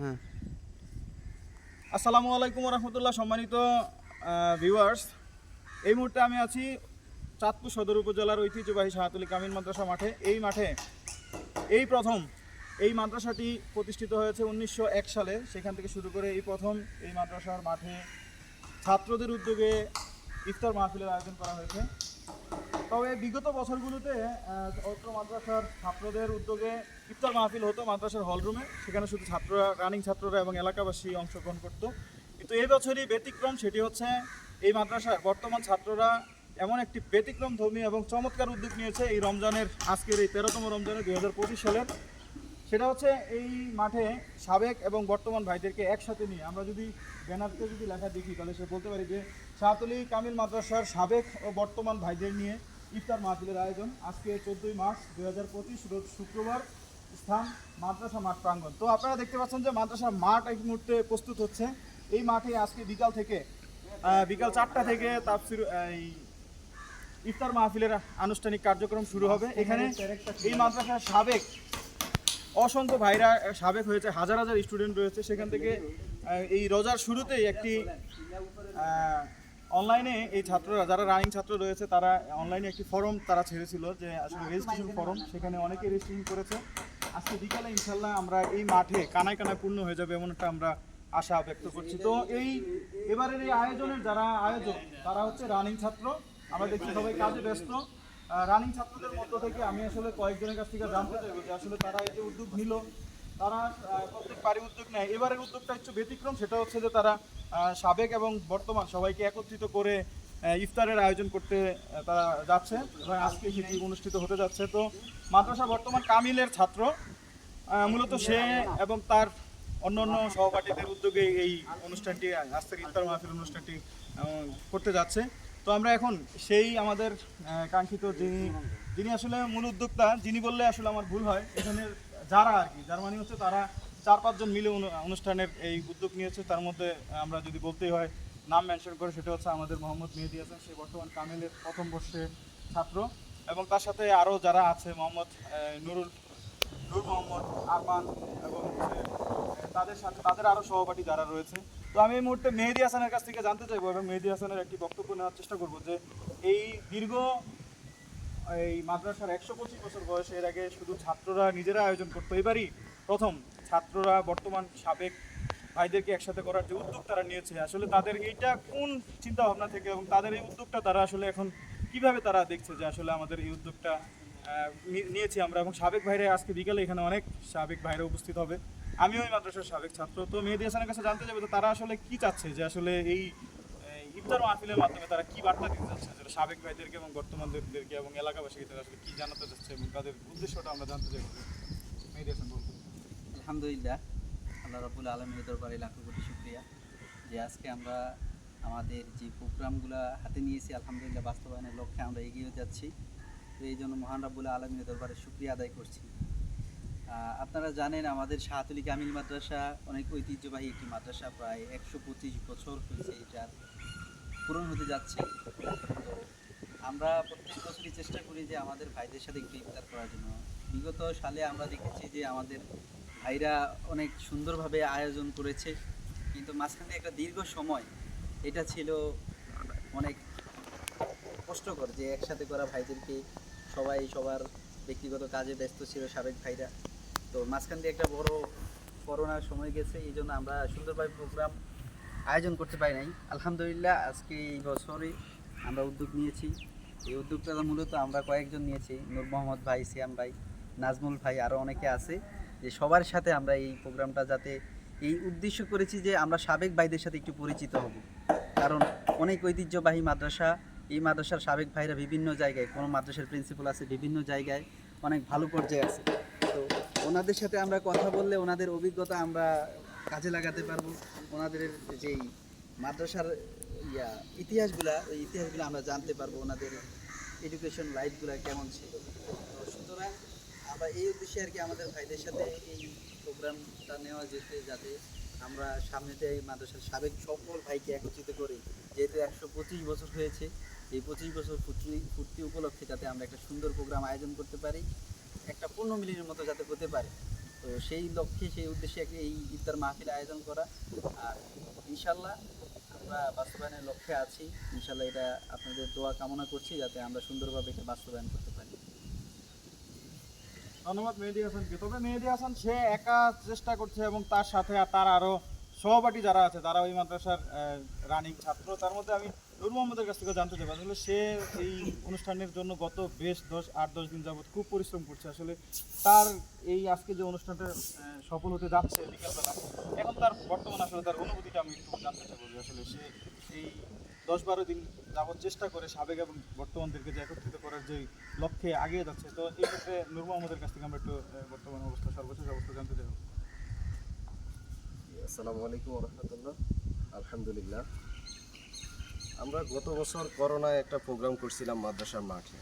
হ্যাঁ। আসসালামু আলাইকুম রহমতুল্লাহ সম্মানিত ভিউয়ার্স এই মুহূর্তে আমি আছি চাঁদপুর সদর উপজেলার ঐতিহ্যবাহী শাহাতুলি কামিল মাদ্রাসা মাঠে। এই মাঠে, এই প্রথম, এই মাদ্রাসাটি প্রতিষ্ঠিত হয়েছে উনিশশো এক সালে। সেখান থেকে শুরু করে এই প্রথম এই মাদ্রাসার মাঠে ছাত্রদের উদ্যোগে ইফতার মাহফিলের আয়োজন করা হয়েছে। তবে বিগত বছরগুলোতে অত্র মাদ্রাসার ছাত্রদের উদ্যোগে ইফতার মাহফিল হতো মাদ্রাসার হলরুমে সেখানে শুধু ছাত্ররা রানিং ছাত্ররা এবং এলাকাবাসী অংশগ্রহণ করত। কিন্তু এই বছরই ব্যতিক্রম সেটি হচ্ছে, এই মাদ্রাসার বর্তমান ছাত্ররা এমন একটি ব্যতিক্রম ধর্মী এবং চমৎকার উদ্যোগ নিয়েছে এই রমজানের, আজকের এই তেরোতম রমজানের দুই হাজার পঁচিশ সালের। সেটা হচ্ছে এই মাঠে সাবেক এবং বর্তমান ভাইদেরকে একসাথে নিয়ে। আমরা যদি ব্যানারকে যদি লেখা দেখি, তাহলে সে বলতে পারি যে শাহতলি কামিল মাদ্রাসার সাবেক ও বর্তমান ভাইদের নিয়ে ইফতার মাহফিলের আয়োজন। আজকে চোদ্দোই মার্চ দুই হাজার পঁচিশ, রোজ শুক্রবার, স্থান মাদ্রাসা মাঠ প্রাঙ্গণ। তো আপনারা দেখতে পাচ্ছেন যে মাদ্রাসার মাঠ এই মুহূর্তে প্রস্তুত হচ্ছে। এই মাঠে আজকে বিকাল থেকে বিকাল চারটা থেকে তাফসির, এই ইফতার মাহফিলের আনুষ্ঠানিক কার্যক্রম শুরু হবে। এখানে এই মাদ্রাসার সাবেক, অসংখ্য ভাইরা সাবেক হয়েছে, হাজার হাজার স্টুডেন্ট রয়েছে। সেখান থেকে এই রোজার শুরুতেই একটি অনলাইনে এই ছাত্ররা, যারা রানিং ছাত্র রয়েছে, তারা অনলাইনে একটি ফর্ম তারা ছেড়েছিল যে আসলে রেজিস্ট্রেশন ফর্ম সেখানে অনেকে রেজিস্ট্রেশন করেছে। আজকে বিকালে ইনশাল্লাহ আমরা এই মাঠে কানায় কানায় পূর্ণ হয়ে যাবে এমন একটা আমরা আশা ব্যক্ত করছি। তো এই এবারের এই আয়োজনের যারা আয়োজক, তারা হচ্ছে রানিং ছাত্র। আমরা দেখছি সবাই কাজে ব্যস্ত। রানিং ছাত্রদের মধ্য থেকে আমি আসলে কয়েকজনের কাছ থেকে জানতে চাইব যে আসলে তারা এই যে উদ্যোগ নিল, তারা প্রত্যেক পারি উদ্যোগ নেয়। এবারের উদ্যোগটা একটু ব্যতিক্রম, সেটা হচ্ছে যে তারা সাবেক এবং বর্তমান সবাইকে একত্রিত করে ইফতারের আয়োজন করতে তারা যাচ্ছে এবং আজকে সেটি অনুষ্ঠিত হতে যাচ্ছে। তো মাদ্রাসা বর্তমান কামিলের ছাত্র। মূলত সে এবং তার অন্য অন্য সহপাঠীদের উদ্যোগে এই অনুষ্ঠানটি আজ থেকে ইফতার মাহফিল অনুষ্ঠানটি করতে যাচ্ছে। তো আমরা এখন সেই আমাদের কাঙ্ক্ষিত যিনি যিনি আসলে মূল উদ্যোক্তা, যিনি বললে আসলে আমার ভুল হয়, এখানের যারা আর কি, যার মানে হচ্ছে তারা চার পাঁচজন মিলে অনুষ্ঠানের এই উদ্যোগ নিয়েছে। তার মধ্যে আমরা যদি বলতেই হয়, নাম মেনশন করে সেটা হচ্ছে আমাদের মোহাম্মদ মেহেদি হাসান। সে বর্তমান কামেলের প্রথম বর্ষে ছাত্র। এবং তার সাথে আরও যারা আছে, মোহাম্মদ নুরুল নূর মোহাম্মদ, আরমান এবং তাদের সাথে, তাদের আরও সহপাঠী যারা রয়েছে। তো আমি এই মুহূর্তে মেহেদি হাসানের কাছ থেকে জানতে চাইব এবং মেহেদি হাসানের একটি বক্তব্য নেওয়ার চেষ্টা করব যে, এই দীর্ঘ, এই মাদ্রাসার একশো পঁচিশ বছর বয়সে এর আগে শুধু ছাত্ররা নিজেরা আয়োজন করতো, এবারই প্রথম ছাত্ররা বর্তমান সাবেক ভাইদেরকে একসাথে করার যে উদ্যোগ তারা নিয়েছে, আসলে তাদের এইটা কোন চিন্তা ভাবনা থেকে এবং তাদের এই উদ্যোগটা তারা আসলে এখন কীভাবে তারা দেখছে যে আসলে আমাদের এই উদ্যোগটা নিয়েছি আমরা এবং সাবেক ভাইরা আজকে বিকালে এখানে অনেক সাবেক ভাইরা উপস্থিত হবে। আমিও এই মাদ্রাসার সাবেক ছাত্র। তো মেহেদি হাসানের কাছে জানতে যাব তো তারা আসলে কি চাচ্ছে যে আসলে এই ইফতার মাহফিলের মাধ্যমে তারা কি বার্তা দিতে চাচ্ছে যেটা সাবেক ভাইদেরকে এবং বর্তমানদেরকে এবং এলাকাবাসীকে তারা আসলে কি জানাতে চাচ্ছে এবং তাদের উদ্দেশ্যটা আমরা জানতে চাইব। মেহেদি হাসান, বলুন। আলহামদুলিল্লাহ। আল্লাহ রবুল আলমীর দরবারে লাখো কোটি শুক্রিয়া যে আজকে আমরা আমাদের যে প্রোগ্রামগুলো হাতে নিয়েছি, আলহামদুলিল্লাহ বাস্তবায়নের লক্ষ্যে আমরা এগিয়ে যাচ্ছি। তো এই জন্য মহান রাবুল আলমীর দরবারে শুক্রিয়া আদায় করছি। আপনারা জানেন আমাদের শাহাতুলি কামিল মাদ্রাসা অনেক ঐতিহ্যবাহী একটি মাদ্রাসা, প্রায় একশো পঁচিশ বছর হয়েছে এটার পূরণ হতে যাচ্ছে। আমরা প্রত্যেক বছরই চেষ্টা করি যে আমাদের ভাইদের সাথে একটু ইফতার করার জন্য। বিগত সালে আমরা দেখেছি যে আমাদের ভাইরা অনেক সুন্দরভাবে আয়োজন করেছে। কিন্তু মাঝখানে একটা দীর্ঘ সময় এটা ছিল অনেক কষ্টকর যে একসাথে করা ভাইদেরকে সবাই সবার ব্যক্তিগত কাজে ব্যস্ত ছিল সাবেক ভাইরা। তো মাঝখান দিয়ে একটা বড় করোনার সময় গেছে, এই জন্য আমরা সুন্দরভাবে প্রোগ্রাম আয়োজন করতে পারি নাই। আলহামদুলিল্লাহ, আজকে এই বছরে আমরা উদ্যোগ নিয়েছি। এই উদ্যোগটা মূলত আমরা কয়েকজন নিয়েছি, নূর মোহাম্মদ ভাই সিয়াম ভাই, নাজমুল ভাই আরও অনেকে আছে। যে সবার সাথে আমরা এই প্রোগ্রামটা যাতে এই উদ্দেশ্য করেছি যে আমরা সাবেক ভাইদের সাথে একটু পরিচিত হব। কারণ অনেক ঐতিহ্যবাহী মাদ্রাসা, এই মাদ্রাসার সাবেক ভাইরা বিভিন্ন জায়গায়, কোনো মাদ্রাসার প্রিন্সিপাল আছে বিভিন্ন জায়গায়, অনেক ভালো পর্যায়ে আছে। তো ওনাদের সাথে আমরা কথা বললে ওনাদের অভিজ্ঞতা আমরা কাজে লাগাতে পারব। ওনাদের যেই মাদ্রাসার ইয়া, ইতিহাসগুলা, ওই ইতিহাসগুলো আমরা জানতে পারব ওনাদের এডুকেশন লাইফগুলো কেমন ছিল। সুতরাং আমরা এই উদ্দেশ্যে আর কি আমাদের ভাইদের সাথে এই প্রোগ্রামটা নেওয়া যেতে, যাতে আমরা সামনেতে এই মাদ্রাসার সাবেক সকল ভাইকে একত্রিত করি, যেহেতু একশো পঁচিশ বছর হয়েছে, এই পঁচিশ বছর পূর্তি পূর্তি উপলক্ষে যাতে আমরা একটা সুন্দর প্রোগ্রাম আয়োজন করতে পারি, একটা পূর্ণ মিলিনের মতো যাতে হতে পারে। তো সেই লক্ষ্যে, সেই উদ্দেশ্যে এই ইফতার মাহফিল আয়োজন করা। আর ইনশাল্লাহ আমরা বাস্তবায়নের লক্ষ্যে আছি। ইনশাল্লাহ এটা আপনাদের দোয়া কামনা করছি, যাতে আমরা সুন্দরভাবে এটা বাস্তবায়ন করতে পারি। ধন্যবাদ, মেহেদি হাসানকে তবে মেহেদি হাসান, সে একা চেষ্টা করছে এবং তার সাথে তার আরও সহপাঠী যারা আছে, তারা ওই মাদ্রাসার রানিং ছাত্র। তার মধ্যে আমি নূর মোহাম্মদের কাছ থেকে জানতে চাই, আসলে সে এই অনুষ্ঠানের জন্য গত বেশ দশ, আট, দশ দিন যাবত খুব পরিশ্রম করছে। আসলে তার এই আজকে যে অনুষ্ঠানটা সফল হতে যাচ্ছে, বিকালবেলা। এখন তার বর্তমান আসলে তার অনুভূতিটা আমি একটু জানতে চাইব যে আসলে সে এই দশ বারো দিন যাবত চেষ্টা করে সাবেক এবং বর্তমানদেরকে যে একত্রিত করার যে লক্ষ্যে আগিয়ে যাচ্ছে, তো এই ক্ষেত্রে নূর মোহাম্মদের কাছ থেকে আমরা একটু বর্তমান অবস্থা, সর্বশেষ অবস্থা জানতে চাইব আসসালামু আলাইকুম রহমতুল্লাহ। আলহামদুলিল্লাহ। আমরা গত বছর করোনায় একটা প্রোগ্রাম করছিলাম মাদ্রাসার মাঠে।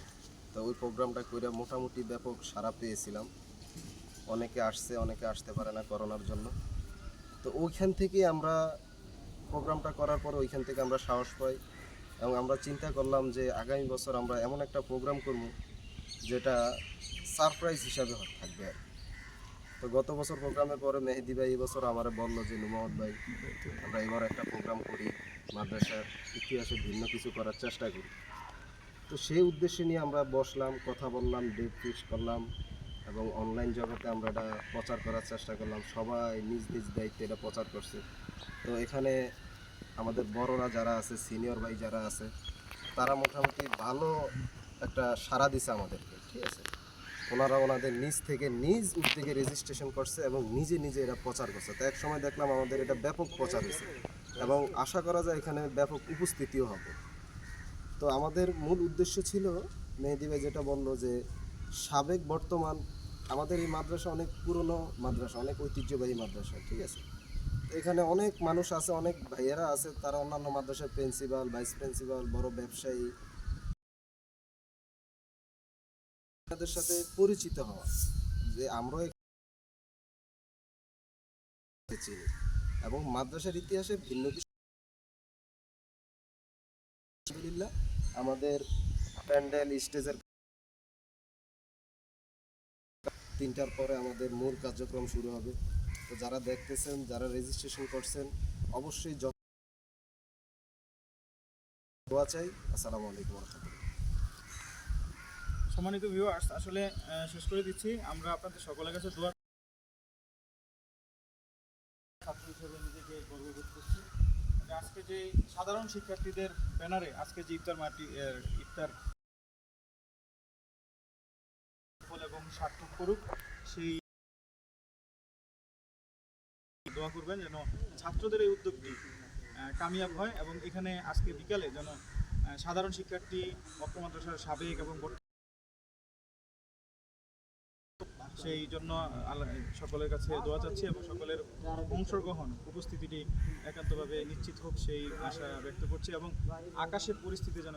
তো ওই প্রোগ্রামটা করে মোটামুটি ব্যাপক সাড়া পেয়েছিলাম। অনেকে আসছে, অনেকে আসতে পারে না করোনার জন্য। তো ওইখান থেকে আমরা প্রোগ্রামটা করার পর ওইখান থেকে আমরা সাহস পাই এবং আমরা চিন্তা করলাম যে আগামী বছর আমরা এমন একটা প্রোগ্রাম করব যেটা সারপ্রাইজ হিসাবে থাকবে। আর। তো গত বছর প্রোগ্রামের পরে মেহেদি ভাই এই বছর আমার বলল যে, নুমামত ভাই, আমরা এবার একটা প্রোগ্রাম করি, মাদ্রাসার ইতিহাসে ভিন্ন কিছু করার চেষ্টা করি। তো সেই উদ্দেশ্যে নিয়ে আমরা বসলাম, কথা বললাম, ডেট ফিক্স করলাম এবং অনলাইন জগতে আমরা এটা প্রচার করার চেষ্টা করলাম। সবাই নিজ নিজ দায়িত্বে এটা প্রচার করছে। তো এখানে আমাদের বড়রা যারা আছে সিনিয়র ভাই যারা আছে, তারা মোটামুটি ভালো একটা সাড়া দিছে আমাদেরকে, ঠিক আছে? ওনারা ওনাদের নিজ থেকে নিজ উদ্যোগে রেজিস্ট্রেশন করছে এবং নিজে নিজে এটা প্রচার করছে। তো এক সময় দেখলাম আমাদের এটা ব্যাপক প্রচার হয়েছে এবং আশা করা যায় এখানে ব্যাপক উপস্থিতিও হবে। তো আমাদের মূল উদ্দেশ্য ছিল, মেহেদি ভাই যেটা বলল যে সাবেক বর্তমান আমাদের এই মাদ্রাসা অনেক পুরনো মাদ্রাসা, অনেক ঐতিহ্যবাহী মাদ্রাসা, ঠিক আছে? এখানে অনেক মানুষ আছে, অনেক ভাইয়েরা আছে। তারা অন্যান্য মাদ্রাসার প্রিন্সিপাল ভাইস প্রিন্সিপাল বড় ব্যবসায়ী। তাদের সাথে পরিচিত হওয়া, যে চিনি। এবং মাদ্রাসার ইতিহাসে ভিন্ন কিছু আমাদের প্যান্ডেল স্টেজের তিনটার পরে আমাদের মূল কার্যক্রম শুরু হবে। তো যারা দেখতেছেন, যারা রেজিস্ট্রেশন করছেন, অবশ্যই দোয়া চাই। আসসালামু আলাইকুম সম্মানিত ভিউয়ার্স আসলে শেষ করে দিচ্ছি। আমরা আপনাদের সকলের কাছে দোয়া ছাত্র হিসেবে নিজেকে আজকে যে সাধারণ শিক্ষার্থীদের ব্যানারে, আজকে যে ইফতার মাটি ইফতার এবং সার্থক করুক, সেই দোয়া করবেন যেন ছাত্রদের এই উদ্যোগটি কামিয়াব হয় এবং এখানে আজকে বিকালে যেন সাধারণ শিক্ষার্থী মক্কা মাদ্রাসার সাবেক এবং সেই জন্য সকলের কাছে দোয়া চাচ্ছি এবং সকলের অংশগ্রহণ, উপস্থিতিটি একান্তভাবে নিশ্চিত হোক সেই আশা ব্যক্ত করছি এবং আকাশের পরিস্থিতি যেন